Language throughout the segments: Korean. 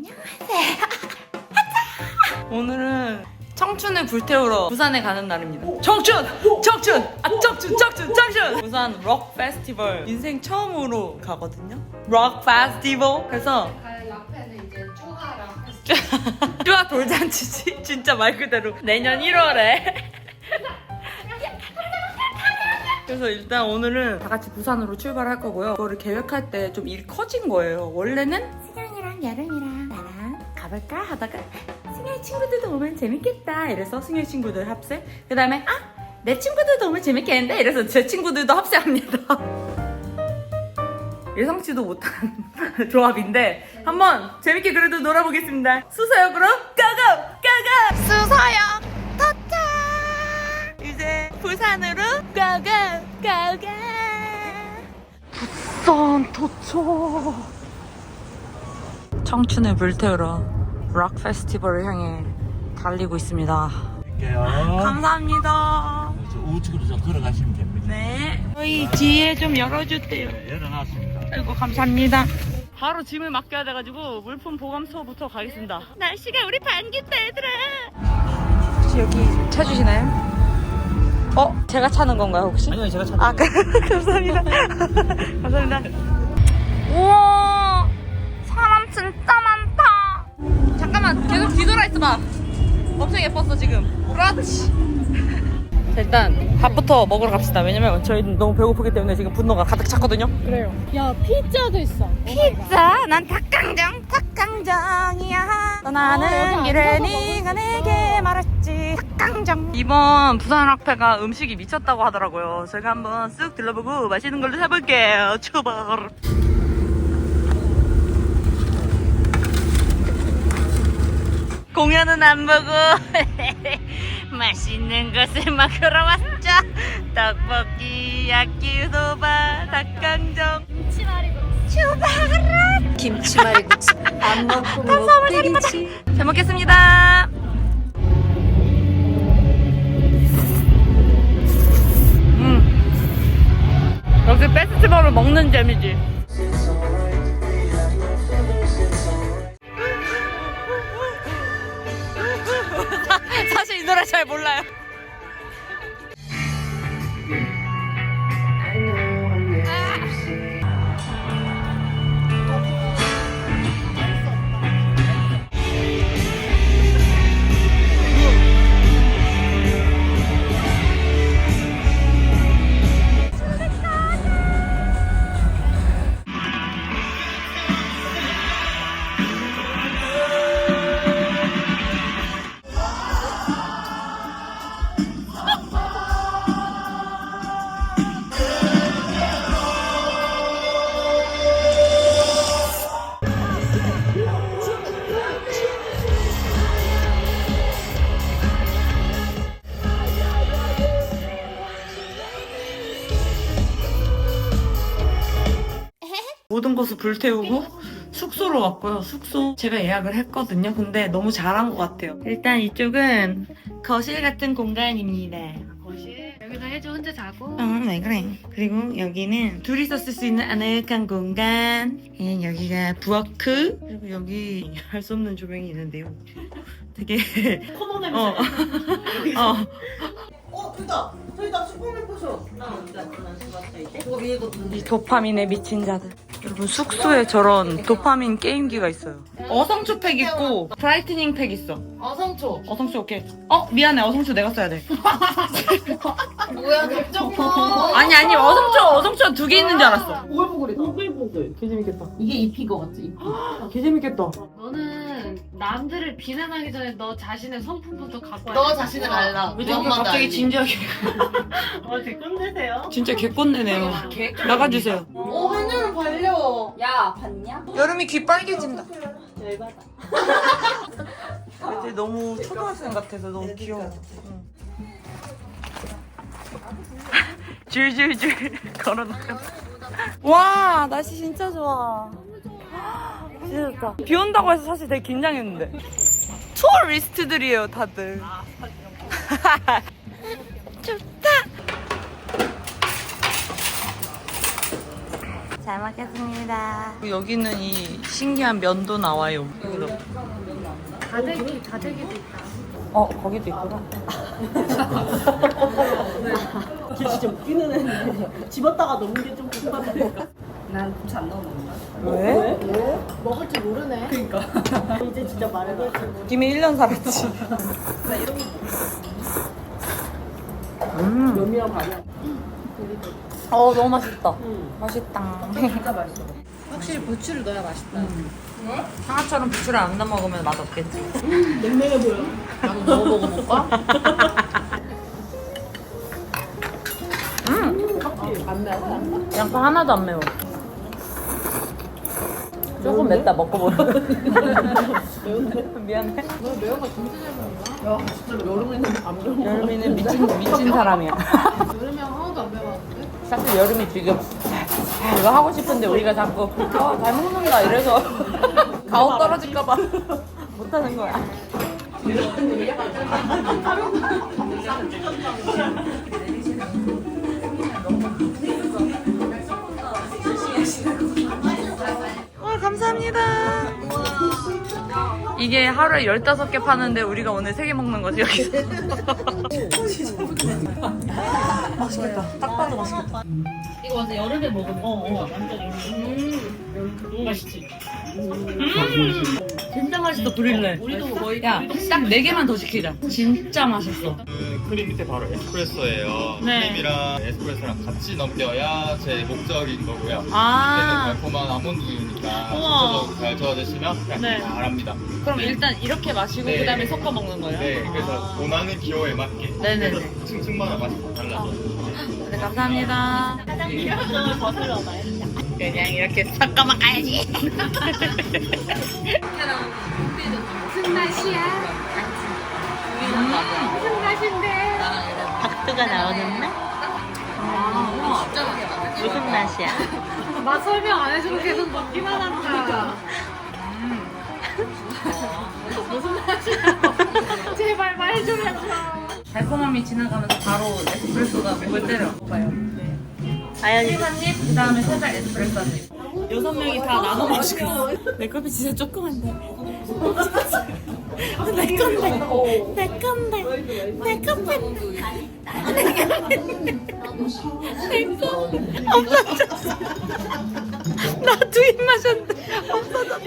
오늘은 청춘을 불태우러 부산에 가는 날입니다. 청춘! 청춘! 아 청춘! 청춘! 청춘! 부산 록 페스티벌 인생 처음으로 가거든요. 록 페스티벌. 그래서 갈 라페는 이제 쪼가 라페 쭈아 돌잔치지? 진짜 말 그대로 내년 1월에. 그래서 일단 오늘은 다 같이 부산으로 출발할 거고요. 그거를 계획할 때 좀 일이 커진 거예요. 원래는 승현이랑 여름이랑 가볼까 하다가 승현 친구들도 오면 재밌겠다. 이래서 승현 친구들 합세. 그 다음에 아! 내 친구들도 오면 재밌겠는데? 이래서 제 친구들도 합세합니다. 예상치도 못한 조합인데 한번 재밌게 그래도 놀아보겠습니다. 수서역으로 가고 가고 수서역 도착. 이제 부산으로 가고 가고 부산 도착. 청춘을 불태우러 락 페스티벌을 향해 달리고 있습니다. 할게요. 감사합니다. 저 우측으로 좀 걸어가시면 됩니다. 네. 저희 뒤에 좀 열어주세요. 네, 열어놨습니다. 아이고 감사합니다. 바로 짐을 맡겨야 돼가지고 물품 보관소부터 가겠습니다. 날씨가 우리 반기다 얘들아. 혹시 여기 찾으시나요? 어? 제가 찾는 건가요 혹시? 아니요, 제가 찾은 아 그- 감사합니다. 감사합니다. 우와 사람 진짜. 잠깐만 계속 뒤돌아 있어봐. 엄청 예뻤어 지금. 그렇지. 자, 일단 밥부터 먹으러 갑시다. 왜냐면 저희는 너무 배고프기 때문에 지금 분노가 가득 찼거든요. 그래요. 야 피자도 있어. 피자? 난 닭강정 닭강정이야. 떠나는 어, 앉아서 네가 내게 말했지. 닭강정. 이번 부산 학회가 음식이 미쳤다고 하더라고요. 제가 한번 쓱 들러보고 맛있는 걸로 사볼게요. 출발 공연은 안 보고 맛있는 것을 먹으러 왔죠 떡볶이 야끼소바 닭강정 김치말이국수 안 먹고 못 되겠지 잘 먹겠습니다. 음. 역시 페스티벌을 먹는 재미지. 잘 몰라요. 모든 것을 불태우고 숙소로 왔고요. 숙소 제가 예약을 했거든요. 근데 너무 잘한 것 같아요. 일단 이쪽은 거실 같은 공간입니다. 거실 여기서 해주 혼자 자고 어, 네, 그래. 그리고 여기는 둘이서 쓸 수 있는 아늑한 공간. 예, 여기가 부엌크. 그리고 여기 할 수 없는 조명이 있는데요. 되게. 코너 냄새. 어. 어. 어, 그다. 저희다 슈퍼맨 포션. 나 언제 안 쓰봤어 이제? 그거 위에거든. 이 도파민에 미친 자들. 여러분 숙소에 저런 도파민 게임기가 있어요. 어성초 팩 있고 브라이트닝 팩 있어. 어성초 어성초 오케이. 어 미안해 어성초 내가 써야 돼. 뭐야 걱정 아니 아니 어성초 어성초 두 개 있는 줄 알았어. 보글보글이다. 보글보글. 개 재밌겠다. 이게 EP 거 같지? 개 재밌겠다. 너는 남들을 비난하기 전에 너 자신의 성품부터 갖고 와야 너 돼. 자신을 알라. 왜 자꾸 갑자기 진지하게. 어, 댓글 내세요. 진짜 개꼰대네요. 나가주세요. 어, 한여름 발려. 야 봤냐? 여름이 귀 빨개진다. 열받아. 이제 너무 초등학생 같아서 너무 귀여워. 응. 줄줄줄 걸어놓고. 와 날씨 진짜 좋아. 진짜 좋다. 비 온다고 해서 사실 되게 긴장했는데. 투어리스트들이에요 다들. 좋다. 잘 먹겠습니다. 여기는 이 신기한 면도 나와요. 여기도. 다대기 다대기도 있다. 어, 거기도 있구나. 걔 진짜 웃기는 애인데 집었다가 넣는 게좀 궁금하다. 난 고추 안 넣어 먹는다. 왜? 먹을 줄 모르네. 이제 진짜 말해봐. 김에 1년 살았지. 음. 면이랑 밥이야. 어, 너무 맛있다. 응. 맛있다. 진짜 맛있어. 확실히 부추를 넣어야 맛있다. 상아처럼 부추를 안 넣어 먹으면 맛 없겠지. 냉랭해 보여. 나도 넣어 먹어볼까? 음, 안 매워? 양파 하나도 안 매워. 조금 맵다 먹고 보면. 미안해. 너 매운 거 진짜 잘 먹나? 야, 진짜 여름에는 안 매워. 여름이는 미친 미친 사람이야. 여름에 하나도 안 매웠는데? 사실 여름이 지금 아, 이거 하고 싶은데 우리가 자꾸 어, 잘 먹는다 이래서 가오 떨어질까 봐 못하는 거야. 감사합니다. 이게 하루에 15개 파는데 우리가 오늘 3개 먹는 거지 여기서. 맛있겠다. 딱 봐도 맛있겠다. 이거 완전 여름에 먹으면 어, 어, 완전 여름. 음, 너무 맛있지? 진짜 맛있어 브릴레. 우리도 거의 야, 딱 4개만 더 시키자. 진짜 맛있어. 그 크림 밑에 바로 에스프레소예요. 네. 크림이랑 에스프레소랑 같이 넘겨야 제 목적인 거고요. 아. 밑에는 달콤한 아몬드유니까 우와. 저도 잘 저어 드시면 그냥 네. 잘합니다. 그럼 일단 이렇게 마시고 네. 그다음에 섞어 먹는 거예요? 네, 그래서 원하는 기호에 맞게 네네네. 그래서 층층마다 맛이 다 달라서 네, 감사합니다. 그냥 이렇게 섞어 먹어야지. 무슨 맛이야? 무슨 맛인데? 박두가 나오는 맛? 아, 진짜 맛있다. 무슨 맛이야? 맛 설명 안 해주고 계속 먹기만 한다. 무슨 맛이야? 제발 말해주면서. 달콤함이 지나가면서 바로 에스프레소가 목을 때려. 봐요. 아연이 한 입, 그 다음에 살짝 에스프레소 한 입. 여섯 명이 다 나눠 마시고 있어. 내 커피 진짜 조그만데. 내 건데. 내 건데. 내 커피. 내 거. 없어졌어. 나두 입 마셨는데 없어졌어.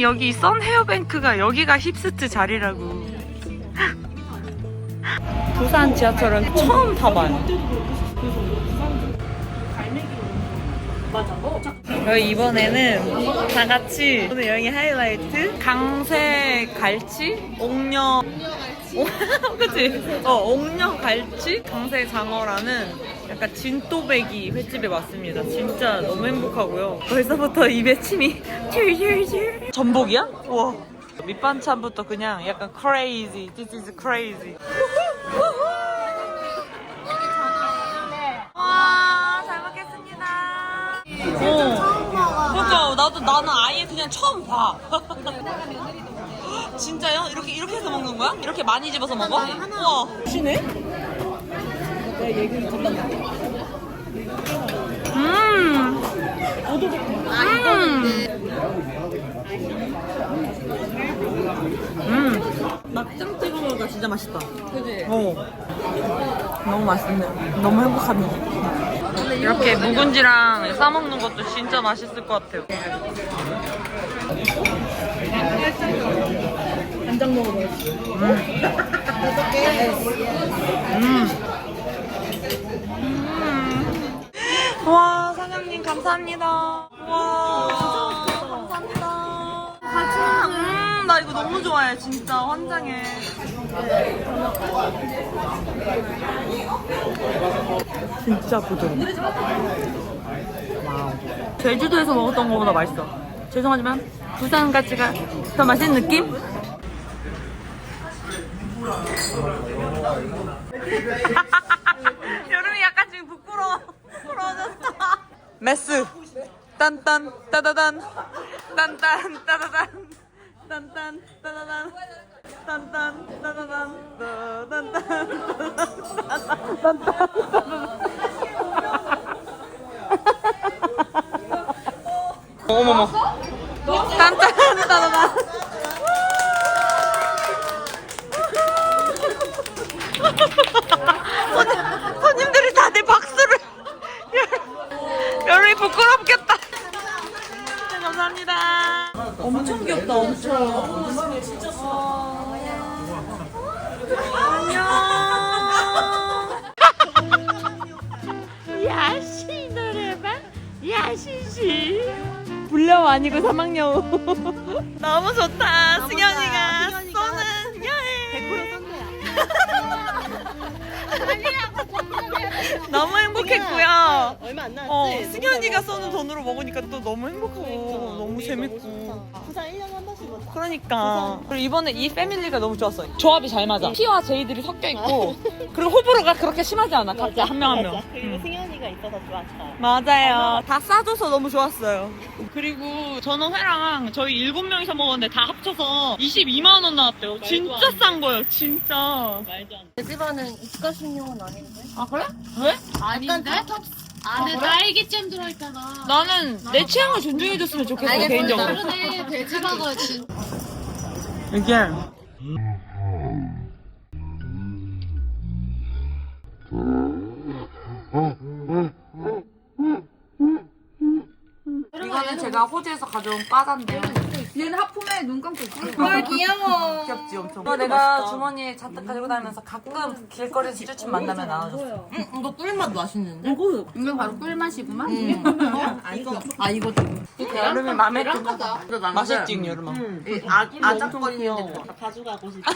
여기 선 헤어뱅크가 여기가 힙스트 자리라고. 부산 지하철은 처음 타봐요. 저희 이번에는 다 같이 오늘 여행의 하이라이트 강새 갈치 옥녀 옥- 그치? 어 옥녀 갈치 강새 장어라는 약간 진또배기 횟집에 왔습니다. 진짜 너무 행복하고요. 벌써부터 입에 침이 줄줄줄. 전복이야? 우와. 밑반찬부터 그냥 약간 crazy. This is crazy. 와, 잘 먹겠습니다. 어. 그러니까 나도 나는 아예 그냥 처음 봐. 진짜요? 이렇게 이렇게 해서 먹는 거야? 이렇게 많이 집어서 먹어? 우와. 시네? 음. 음. 음. 막장 찍어 먹으니까 진짜 맛있다. 그지? 어. 너무 맛있네. 너무 행복합니다. 이렇게 묵은지랑 싸 먹는 것도 진짜 맛있을 것 같아요. 간장 먹어봐야지. 음. 음. 와, 감사합니다. 와, 감사합니다. 가자. 음, 나 이거 너무 좋아해. 진짜 환장해. 진짜 부드러워. 와우. 제주도에서 먹었던 것보다 맛있어. 죄송하지만 부산 가치가 더 맛있는 느낌? 메스. 딴딴 따다단. 딴딴 따다단. 딴딴 따다단. 딴딴 따다단 따단딴 어머머 딴딴 따다단 손 엄청 귀엽다 엄청. 안녕 야시 노래방 야시시 불량 아니고 사막여우. 너무 좋다. 승현이가 쏘는 여행. 100% 너무 행복 했고요. 얼마 안 어, 승현이가 쏘는 돈으로 먹으니까 또 너무 행복하고 너무 재밌고. 부산 1년에 한 번씩 오자. 그러니까. 그리고 이번에 이 패밀리가 너무 좋았어요 조합이 잘 맞아. T와 J들이 섞여 있고 그리고 호불호가 그렇게 심하지 않아. 각자 한 명 한명 맞아. 그리고 승현 이가 있어서 좋았어. 맞아요 다 싸줘서 너무 좋았어요 그리고 저는 회랑 저희 일곱 명이서 먹었는데 다 합쳐서 22만 원 나왔대요 진짜 싼 거예요 진짜 말도 안 돼. 내 집안은 입가심용은 아닌데? 아 그래? 왜? 아닌데? 안에 딸기잼 들어있잖아. 나는 내 취향을 존중해줬으면 좋겠어 개인적으로 다르네. 돼지버거 진 이게 이거는 제가 호주에서 가져온 과자인데요. 얘는 하품에 눈 감고 있어. 헐 귀여워. 귀엽지 엄청. 이거 내가 주머니에 잔뜩 가지고 다니면서 가끔 길거리에서 지주친 만나면 나눠줬어. 응, 이거 꿀맛 맛있는데? 이건 바로 꿀맛이구만. 아, 이거. 아, 이거 좀. 여름이 마음에 든다. 맛있지 여름아. 아, 아작거리는데 좀 가져가고 싶어.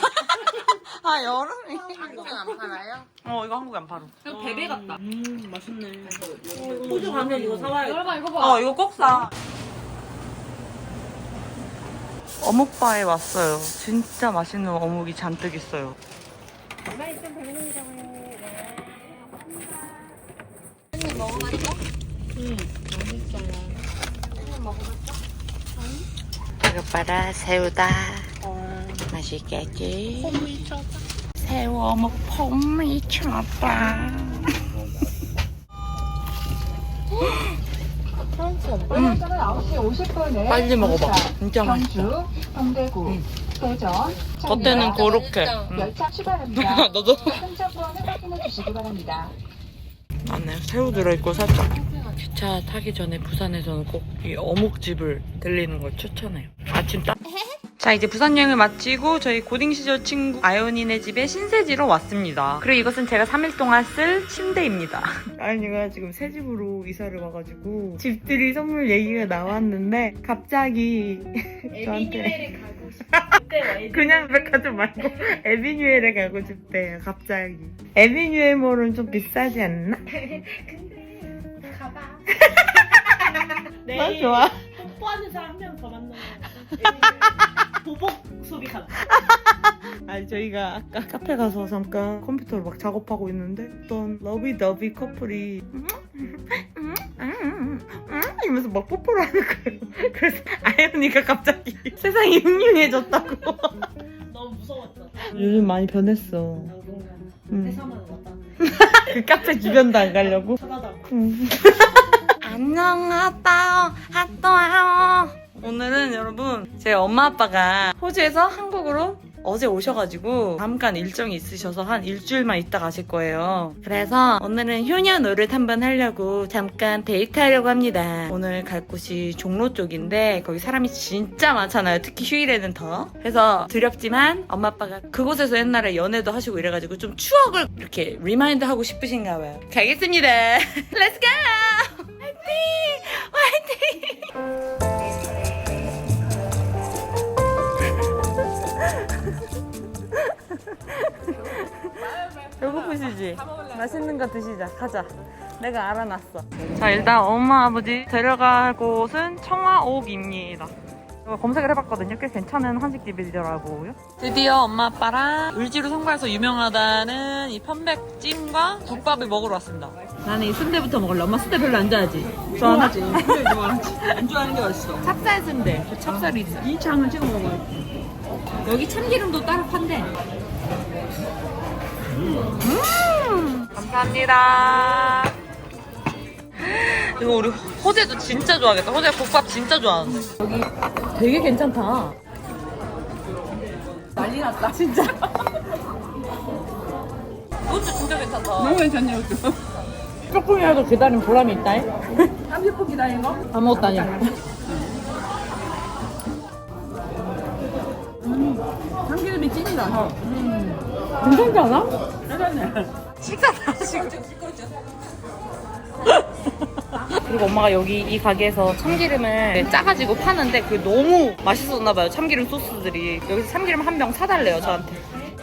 아 여름이. 한국엔 안 팔아요? 어 이거 한국에 안 팔아. 이거 베베 같다. 음, 맛있네. 호주 가면 이거 사와야 여러분 이거 봐. 어 이거 꼭 사. 어묵바에 왔어요. 진짜 맛있는 어묵이 잔뜩 있어요. 이거 봐라 새우다. 맛있겠지? 새우 어묵 폼 미쳤다. 빨리 먹어봐. 진짜 맛있어. 동대구, 대전, 겉에는 고로케. 응. 열차 출발합니다. 너도? 승차권을 확인해 주시기 바랍니다. 안에 새우 들어있고 살짝. 기차 타기 전에 부산에서는 꼭 이 어묵집을 들리는 걸 추천해요. 아침 딱. 자 이제 부산 여행을 마치고 저희 고딩 시절 친구 아연이네 집에 신세지로 왔습니다. 그리고 이것은 제가 3일 동안 쓸 침대입니다. 아연이가 지금 새 집으로 이사를 와가지고 집들이 선물 얘기가 나왔는데 갑자기 저한테 그냥 백화점 말고 에비뉴엘에 가고 싶대요 갑자기 에비뉴엘 몰은 좀 비싸지 않나? 내일 좋아 뽀뽀하는 사람 한 명 더 만나면 보복 소리 같다. 아니 저희가 아까 카페 가서 잠깐 컴퓨터로 막 작업하고 있는데 어떤 러비더비 커플이 이러면서 막 뽀뽀를 하는 거예요. 그래서 아연이가 갑자기 세상이 흉흉해졌다고. 너무 무서웠잖아. 요즘 많이 변했어. 당분간 음. 회사만 왔다. 그 카페 주변도 안 가려고? 찾아다고. 안녕하다 핫도요 오늘은 여러분 제 엄마 아빠가 호주에서 한국으로 어제 오셔가지고 잠깐 일정이 있으셔서 한 일주일만 있다 가실 거예요 그래서 오늘은 효녀 노릇 한번 하려고 잠깐 데이트하려고 합니다 오늘 갈 곳이 종로 쪽인데 거기 사람이 진짜 많잖아요 특히 휴일에는 더 그래서 두렵지만 엄마 아빠가 그곳에서 옛날에 연애도 하시고 이래가지고 좀 추억을 이렇게 리마인드 하고 싶으신가 봐요 가겠습니다 고! 화이팅! 화이팅! 배고프시지? 맛있는 거 드시자. 가자. 내가 알아놨어. 자, 일단 엄마 아버지 데려갈 곳은 청화옥입니다. 제가 검색을 해봤거든요. 꽤 괜찮은 한식집이더라고요. 드디어 엄마 아빠랑 을지로 성과에서 유명하다는 이 편백찜과 국밥을 먹으러 왔습니다. 나는 이 순대부터 먹을래. 엄마 순대 별로 안 좋아하지? 좋아하지. 좋아하지. 안 좋아하는 게 어딨어? 찹쌀 순대. 저 찹쌀이 있어. 이 창을 찍어 먹어야지. 여기 참기름도 따로 판대. 음, 감사합니다. 이거 우리 호재도 진짜 좋아하겠다. 호재 국밥 진짜 좋아하는데. 여기 되게 괜찮다. 난리 났다, 진짜. 이것도 진짜 괜찮다. 너무 괜찮냐, 이것도. 조금이라도 기다린 보람이 있다. 30분 기다린 거? 아무것도 아니야. 참기름이 찐이다. 괜찮지 않아? 괜찮네. 식사다, 지금. 그리고 엄마가 여기 이 가게에서 참기름을 짜가지고 파는데 그게 너무 맛있었나 봐요. 참기름 소스들이. 여기서 참기름 한 병 사달래요, 저한테.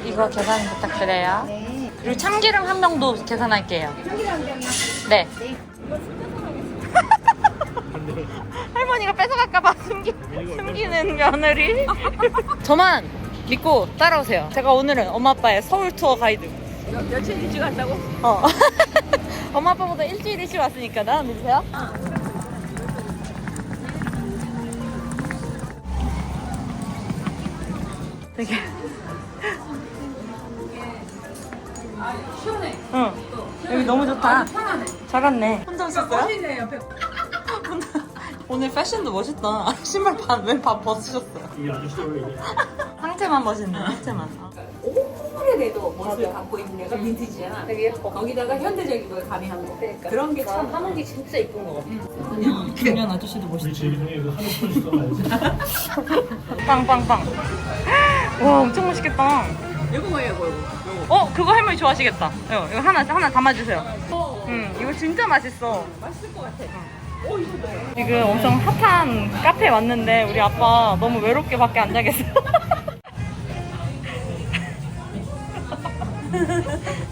이거 계산 부탁드려요. 그리고 참기름 한 병도 계산할게요. 참기름 한 병이요? 네. 할머니가 뺏어갈까봐 숨기, 숨기는 며느리. 저만 믿고 따라오세요. 제가 오늘은 엄마 아빠의 서울 투어 가이드. 며칠 일찍 간다고? 어. 엄마 아빠보다 일주일 일찍 왔으니까 나는 믿으세요? 되게 시원해. 응. 여기 너무 좋다. 편하네. 잘 왔네. 혼자 오셨어요? 오늘 패션도 멋있다. 신발 반, 왼반 벗으셨어요. 상체만 멋있네, 상체만. 오래돼도 모습을 갖고 있는 애가 빈티지잖아. 되게 예뻐. 거기다가 현대적인 걸 가미한 거. 그러니까. 그런 게 참 하는 게 진짜 이쁜 것 같아. 중년 아저씨도 멋있지. 빵빵빵. 와 엄청 맛있겠다. 이거 뭐예요, 이거? 어 그거 할머니 좋아하시겠다. 이거, 이거 하나 하나 담아주세요. 응 이거 진짜 맛있어. 맛있을 것 같아. 지금 엄청 핫한 카페에 왔는데 우리 아빠 너무 외롭게 밖에 앉아 계세요.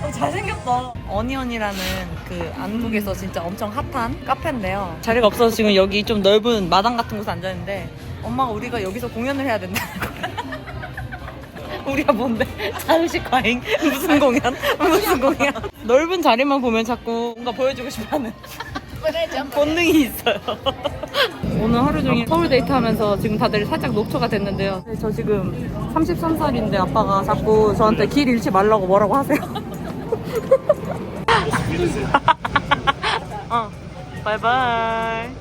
어, 잘생겼다. 어니언이라는 그 안국에서 진짜 엄청 핫한 카페인데요. 자리가 없어서 지금 여기 좀 넓은 마당 같은 곳에 앉아있는데 엄마가 우리가 여기서 공연을 해야 된다는 거야. 우리가 뭔데? 자의식 과잉? 무슨 공연? 무슨 공연? 넓은 자리만 보면 자꾸 뭔가 보여주고 싶어 하는 본능이 있어요. 오늘 하루 종일 서울 데이트 하면서 지금 다들 살짝 녹초가 됐는데요. 네, 저 지금 33살인데 아빠가 자꾸 저한테 길 잃지 말라고 뭐라고 하세요. 어, 바이바이.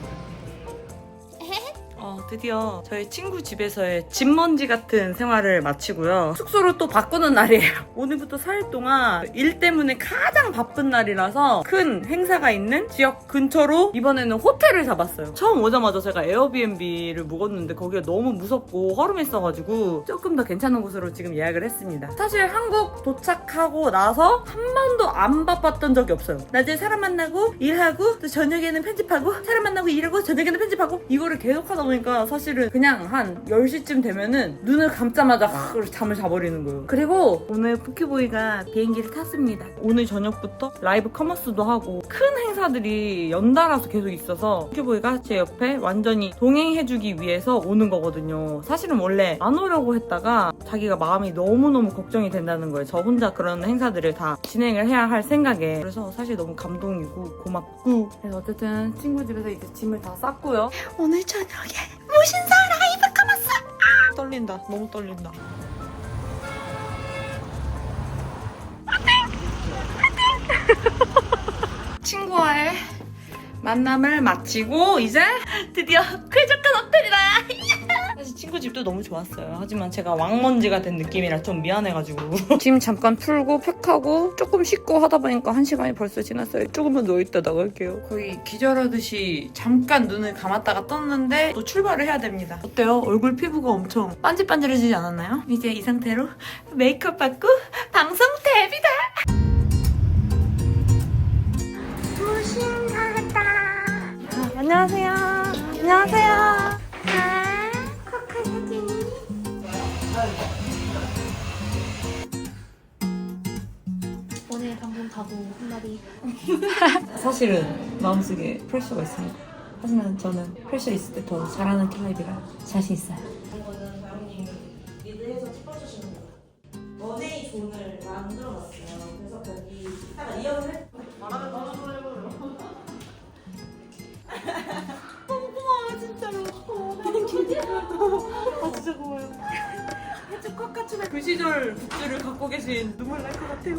어, 드디어 저희 친구 집에서의 집먼지 같은 생활을 마치고요. 숙소를 또 바꾸는 날이에요. 오늘부터 4일 동안 일 때문에 가장 바쁜 날이라서 큰 행사가 있는 지역 근처로 이번에는 호텔을 잡았어요. 처음 오자마자 제가 에어비앤비를 묵었는데 거기가 너무 무섭고 허름했어가지고 조금 더 괜찮은 곳으로 지금 예약을 했습니다. 사실 한국 도착하고 나서 한 번도 안 바빴던 적이 없어요. 낮에 사람 만나고 일하고 또 저녁에는 편집하고 사람 만나고 일하고 저녁에는 편집하고 이거를 계속 하다 보니까 사실은 그냥 한 10시쯤 되면은 눈을 감자마자 확 잠을 자버리는 거예요. 그리고 오늘 포키보이가 비행기를 탔습니다. 오늘 저녁부터 라이브 커머스도 하고 큰 행사들이 연달아서 계속 있어서 포키보이가 제 옆에 완전히 동행해주기 위해서 오는 거거든요. 사실은 원래 안 오려고 했다가 자기가 마음이 너무너무 걱정이 된다는 거예요. 저 혼자 그런 행사들을 다 진행을 해야 할 생각에. 그래서 사실 너무 감동이고 고맙고. 그래서 어쨌든 친구 집에서 이제 짐을 다 쌌고요. 오늘 저녁에 무신사 라이브! 아! 떨린다. 너무 떨린다. 친구와의 만남을 마치고 이제 드디어 쾌적한 호텔이다. 사실 친구 집도 너무 좋았어요. 하지만 제가 왕먼지가 된 느낌이라 좀 미안해가지고 짐 잠깐 풀고 팩하고 조금 씻고 하다 보니까 한 시간이 벌써 지났어요. 조금만 누워있다 나갈게요. 거의 기절하듯이 잠깐 눈을 감았다가 떴는데 또 출발을 해야 됩니다. 어때요? 얼굴 피부가 엄청 반질반질해지지 않았나요? 이제 이 상태로 메이크업 받고 방송 데뷔다. 무신사다. 아, 안녕하세요. 안녕하세요. 오늘 방송 가고 한마디. 사실은 마음속에 프레셔가 있습니다. 하지만 저는 프레셔 있을 때 더 잘하는 타입이라 자신 있어요. 이거는 고객님 리드해서 짚어주시는 거예요. 원웨이 존을 만들어놨어요. 그래서 거기 하나 이어를 해. 말하면 너무 좋아요. 너무 고마워요 진짜로. 그냥 긴장해도 아 진짜 고마워요. 해적 컷같은 그 시절 굿즈를 갖고 계신 눈물 날 것 같아요.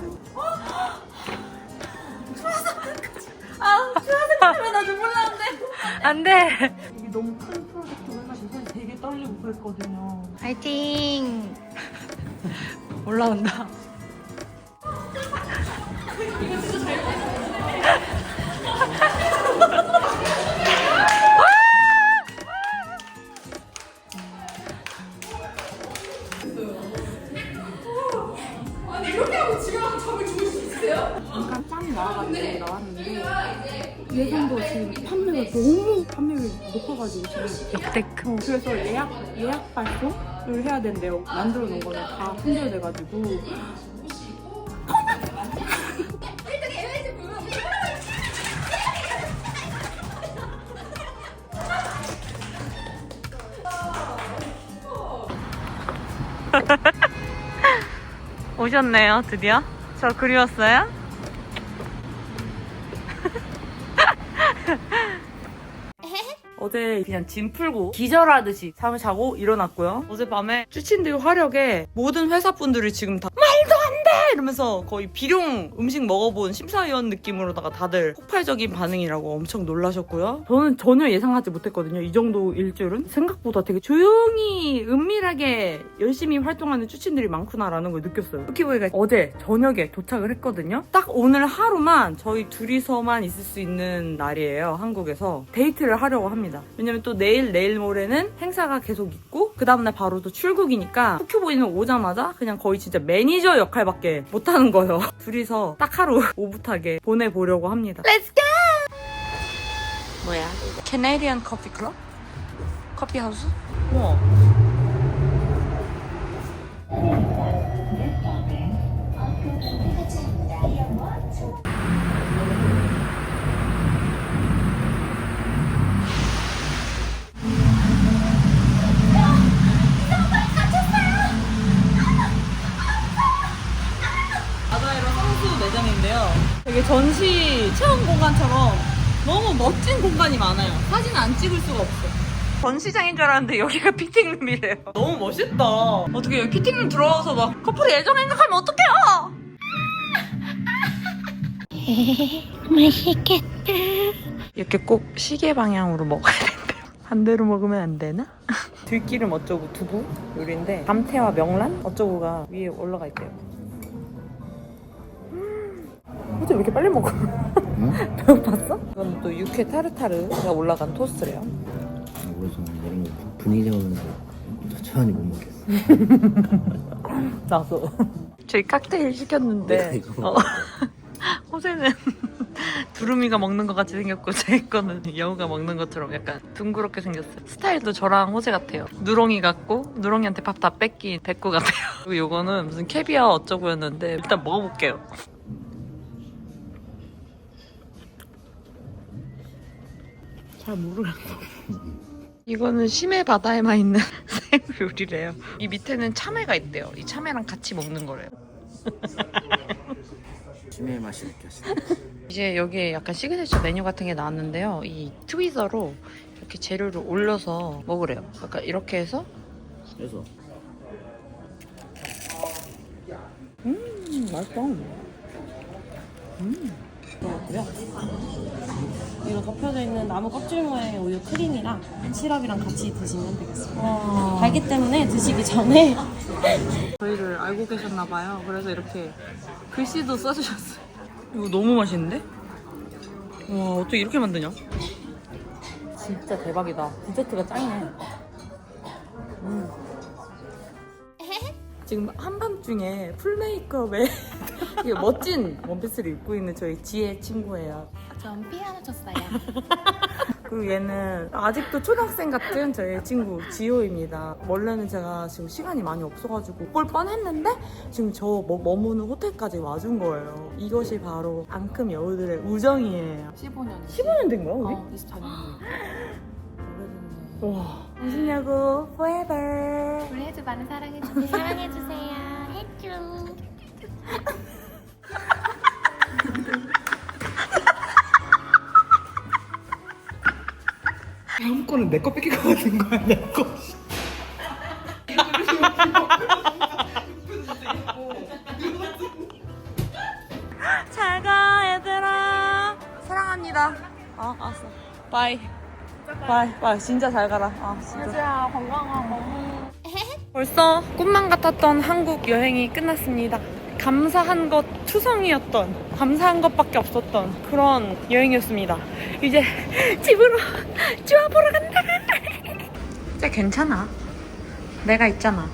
안 돼. 이게 너무 큰 프로젝트가 사실 되게 떨리고 그랬거든요. 파이팅! 나와가지고 나왔는데 예상도 지금 판매가 너무 판매율이 높아가지고 지금 역대급. 어, 그래서 예약 예약 발송을 해야 된대요. 만들어 놓은 거는 다 품절돼가지고 오셨네요, 드디어. 저 그리웠어요? 어제 그냥 짐 풀고 기절하듯이 잠을 자고 일어났고요. 어젯밤에 쭈친들 화력에 모든 회사 분들이 지금 다! 이러면서 거의 비룡 음식 먹어본 심사위원 느낌으로다가 다들 폭발적인 반응이라고 엄청 놀라셨고요. 저는 전혀 예상하지 못했거든요. 이 정도 일줄은 생각보다 되게 조용히 은밀하게 열심히 활동하는 쭈친들이 많구나라는 걸 느꼈어요. 쿠키보이가 어제 저녁에 도착을 했거든요. 딱 오늘 하루만 저희 둘이서만 있을 수 있는 날이에요. 한국에서 데이트를 하려고 합니다. 왜냐면 또 내일 내일 모레는 행사가 계속 있고 그 다음날 바로 또 출국이니까 쿠키보이는 오자마자 그냥 거의 진짜 매니저 역할밖에 못하는 거예요. 둘이서 딱 하루 오붓하게 보내보려고 합니다. Let's go! 뭐야? 캐네디언 커피 클럽? 커피 하우스? 우와. 되게 전시 체험 공간처럼 너무 멋진 공간이 많아요. 사진 안 찍을 수가 없어. 전시장인 줄 알았는데 여기가 피팅룸이래요. 너무 멋있다. 어떻게 여기 피팅룸 들어와서 막 커플이 애정 행각하면 어떡해요? 맛있겠다. 이렇게 꼭 시계 방향으로 먹어야 된대요. 반대로 먹으면 안 되나? 들기름 어쩌고 두부 요리인데 감태와 명란 어쩌고가 위에 올라가 있대요. 어제 왜 이렇게 빨리 먹어? 배고팠어? 이건 또 육회 타르타르가 올라간 토스트래요. 그래서 이런 거 분위기 잡으면서 천천히 못 먹겠어. 나도. 저희 칵테일 시켰는데 네, 어, 호세는 두루미가 먹는 것 같이 생겼고 제 거는 여우가 먹는 것처럼 약간 둥그렇게 생겼어요. 스타일도 저랑 호세 같아요. 누렁이 같고 누렁이한테 밥 다 뺏긴 백구 같아요. 그리고 요거는 무슨 캐비아 어쩌고였는데 일단 먹어볼게요. 잘 모르겠어. 이거는 심해 바다에만 있는 새우 요리래요. 이 밑에는 참외가 있대요. 이 참외랑 같이 먹는 거래요. 치매의 맛이 느껴지네. 이제 여기에 약간 시그니처 메뉴 같은 게 나왔는데요. 이 트위저로 이렇게 재료를 올려서 먹으래요. 약간 이렇게 해서 그래서 음 맛있다. 음. 고요 이거 덮여져 있는 나무 껍질 모양의 우유 크림이랑 시럽이랑 같이 드시면 되겠습니다. 달기 때문에 드시기 전에 저희를 알고 계셨나 봐요. 그래서 이렇게 글씨도 써주셨어요. 이거 너무 맛있는데? 와 어떻게 이렇게 만드냐? 진짜 대박이다. 디저트가 짱이네. 음. 지금 한밤중에 풀 메이크업에 되게 멋진 원피스를 입고 있는 저희 지혜 친구예요. 전 피아노 쳤어요. 그리고 얘는 아직도 초등학생 같은 저희 친구 지효입니다. 원래는 제가 지금 시간이 많이 없어가지고 올 뻔했는데 지금 저 머, 머무는 호텔까지 와준 거예요. 이것이 바로 앙큼 여우들의 우정이에요. 15년. 15년 된 거야 우리? 어, 24년. 와 무슨냐고 forever 우리 해주 많은 사랑해주세요. 사랑해주세요. 해주. 다음 거는 내 거 뺏길 것 같은 거야 내 거. 잘 가 얘들아 사랑합니다 어 알았어 바이 바이 바이 진짜 잘 가라. 아 진짜. 건강하고. 벌써 꿈만 같았던 한국 여행이 끝났습니다. 감사한 것 투성이었던 감사한 것밖에 없었던 그런 여행이었습니다. 이제 집으로 쭈아보러 간다. 진짜 괜찮아. 내가 있잖아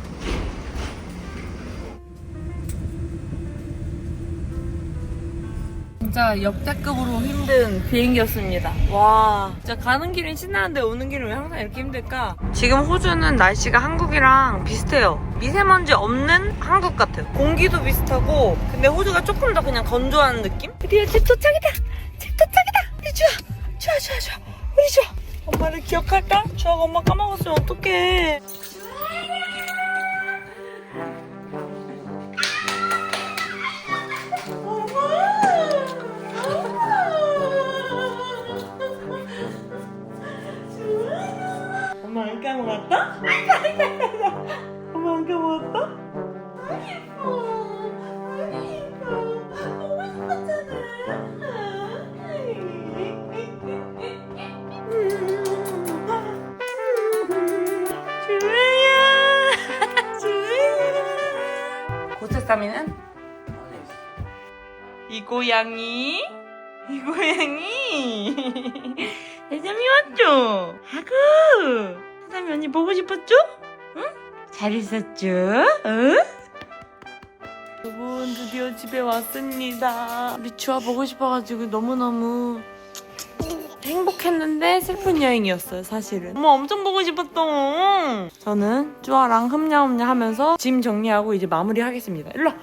진짜 역대급으로 힘든 비행기였습니다. 와, 진짜 가는 길은 신나는데 오는 길은 왜 항상 이렇게 힘들까? 지금 호주는 날씨가 한국이랑 비슷해요. 미세먼지 없는 한국 같아요. 공기도 비슷하고, 근데 호주가 조금 더 그냥 건조한 느낌? 드디어 집 도착이다! 집 도착이다! 우리 주아! 주아, 주아, 주아! 우리 주아! 엄마를 기억할까? 주아가 엄마 까먹었으면 어떡해. 엄마 안 까먹었다? 주아야 주아야 고추쌈이는? 이 고양이 이 고양이 해삼이 왔죠? 아구 해삼이 언니 보고 싶었죠? 응? 잘 있었죠? 응? 여러분 드디어 집에 왔습니다 주아 보고 싶어가지고 너무너무 행복했는데 슬픈 여행이었어요 사실은 엄마 엄청 보고 싶었던 저는 쭈아랑 흠냐흠냐 하면서 짐 정리하고 이제 마무리하겠습니다 일로 와.